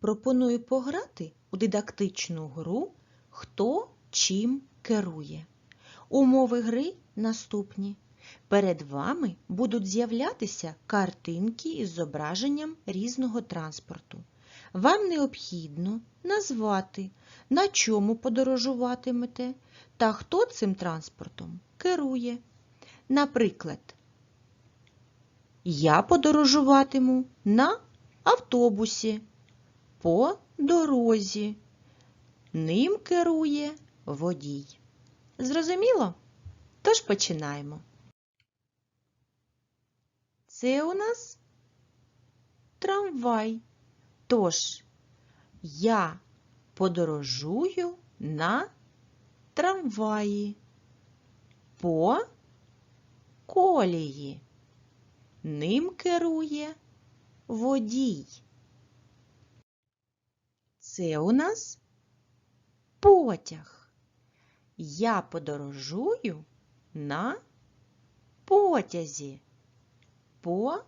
пропоную пограти у дидактичну гру Хто чим керує. Умови гри наступні. Перед вами будуть з'являтися картинки із зображенням різного транспорту. Вам необхідно назвати, на чому подорожуватимете та хто цим транспортом керує. Наприклад, я подорожуватиму на автобусі по дорозі. Ним керує водій. Зрозуміло? Тож починаємо. Це у нас трамвай. Тож я подорожую на трамваї по колії. Ним керує водій. Це у нас потяг. Я подорожую на потязі по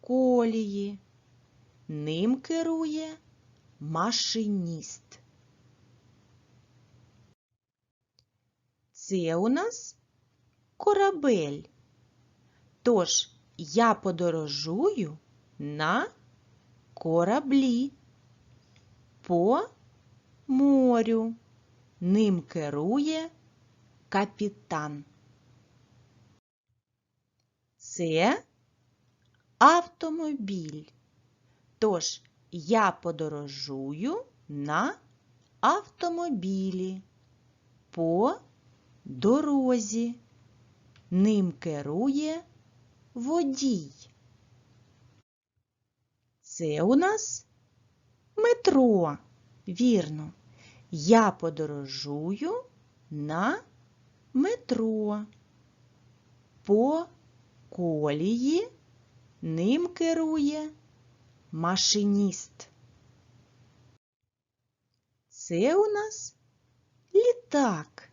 колії. Ним керує машиніст. Це у нас корабель. Тож я подорожую на кораблі по морю. Ним керує капітан. Це автомобіль. Тож я подорожую на автомобілі по дорозі. Ним керує водій. Це у нас метро. Вірно. Я подорожую на метро. По колії ним керує машиніст. Це у нас літак.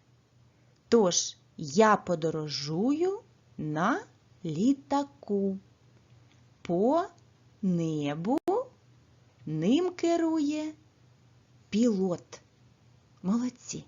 Тож я подорожую на літаку. По небу ним керує пілот. Молодці.